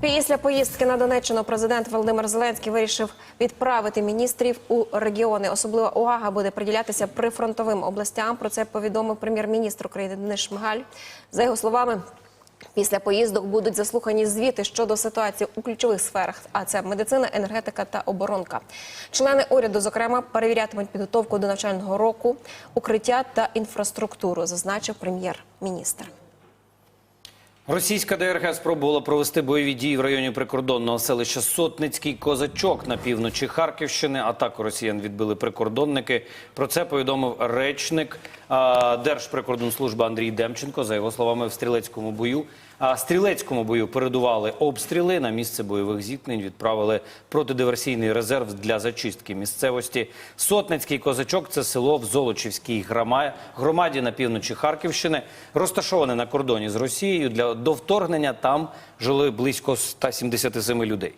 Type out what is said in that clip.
Після поїздки на Донеччину президент Володимир Зеленський вирішив відправити міністрів у регіони. Особлива увага буде приділятися прифронтовим областям. Про це повідомив прем'єр-міністр України Денис Шмигаль. За його словами. Після поїздок будуть заслухані звіти щодо ситуації у ключових сферах, а це медицина, енергетика та оборонка. Члени уряду, зокрема, перевірятимуть підготовку до навчального року, укриття та інфраструктуру, зазначив прем'єр-міністр. Російська ДРГ спробувала провести бойові дії в районі прикордонного селища Сотницький Козачок на півночі Харківщини. Атаку росіян відбили прикордонники. Про це повідомив речник Держприкордонслужби Андрій Демченко. За його словами, в стрілецькому бою. Стрілецькому бою передували обстріли. На місце бойових зіткнень відправили протидиверсійний резерв для зачистки місцевості. Сотницький козачок це село в Золочівській громаді на півночі Харківщини, розташоване на кордоні з Росією. Для до вторгнення там жили близько 177 людей.